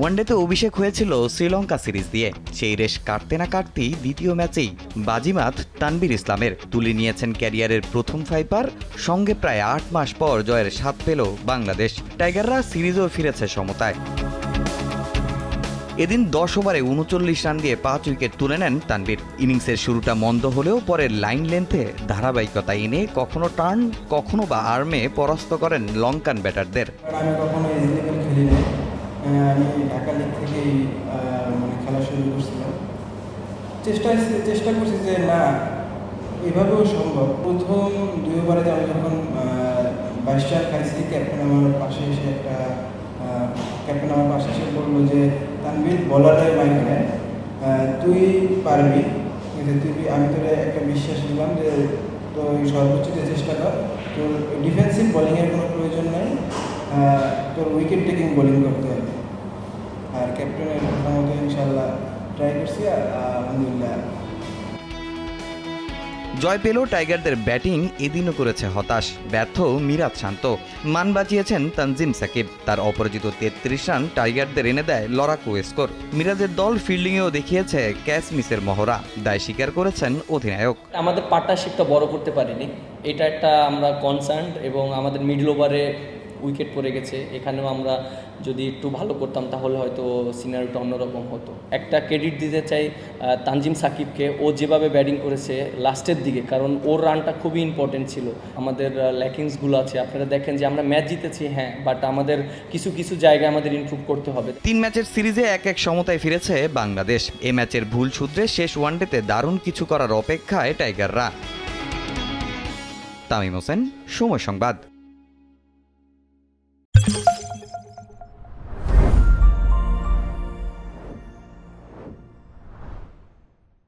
ওয়ানডেতে অভিষেক হয়েছিল শ্রীলঙ্কা সিরিজ দিয়ে। সেই রেশ কাটতে না কাটতেই দ্বিতীয় ম্যাচেই বাজিমাত তানবির ইসলামের তুলে নিয়েছেন ক্যারিয়ারের প্রথম ফাইপার। সঙ্গে প্রায় আট মাস পর জয়ের স্বাদ পেল বাংলাদেশ। টাইগাররা সিরিজও ফিরেছে সমতায়। এদিন দশ ওভারে উনচল্লিশ রান দিয়ে পাঁচ উইকেট তুলে নেন তানবির ইনিংসের শুরুটা মন্দ হলেও পরে লাইন লেন্থে ধারাবাহিকতা এনে কখনো টার্ন, কখনো বা আর্মে পরাস্ত করেন লঙ্কান ব্যাটারদের। লিগ থেকেই মানে খেলা শুরু করছিলাম। চেষ্টা চেষ্টা করছি যে, না, এভাবেও সম্ভব। প্রথম দুই ওভারে আমি যখন বাইশ রান খাইছি ক্যাপ্টেন আমার পাশে এসে একটা ক্যাপ্টেন আমার পাশে এসে বলল যে তানবির বলারে মাইক নেয় তুই পারবি। আছে তুই আমি তোর একটা বিশ্বাস দিলাম যে তো সর্বোচ্চ চেষ্টা কর, তোর ডিফেন্সিভ বোলিংয়ের কোনো প্রয়োজন নাই। তোর উইকেট টেকিং বোলিং করতে হবে। আর ক্যাপ্টেনের মতো ইনশাল্লাহ ট্রাই করছি আর আলহামদুলিল্লাহ। জয় পেল টাইগারদের ব্যাটিং এদিনও করেছে হতাশ। ব্যর্থ মিরাজ শান্ত। মান বাঁচিয়েছেন তানজিম সাকিব। তার অপরাজিত তেত্রিশ রান টাইগারদের এনে দেয় লড়াকু স্কোর। মিরাজের দল ফিল্ডিংয়েও দেখিয়েছে ক্যাচ মিসের মহড়া। দায় স্বীকার করেছেন অধিনায়ক। আমাদের পার্টনারশিপটা বড় করতে পারিনি। এটা একটা আমরা কনসার্ন এবং আমাদের মিডল ওভারে উইকেট পড়ে গেছে। এখানেও আমরা যদি একটু ভালো করতাম, তাহলে হয়তো সিনারিটা অন্যরকম হতো। একটা ক্রেডিট দিতে চাই তানজিম সাকিবকে। ও যেভাবে ব্যাটিং করেছে লাস্টের দিকে, কারণ ওর রানটা খুবই ইম্পর্টেন্ট ছিল। আমাদের ল্যাকিংসগুলো আছে। আপনারা দেখেন যে আমরা ম্যাচ জিতেছি হ্যাঁ বাট আমাদের কিছু কিছু জায়গায় আমাদের ইমপ্রুভ করতে হবে। তিন ম্যাচের সিরিজে এক এক সমতায় ফিরেছে বাংলাদেশ। এ ম্যাচের ভুল সূত্রে শেষ ওয়ানডেতে দারুণ কিছু করার অপেক্ষায় টাইগাররা তামিম হোসেন, সময় সংবাদ।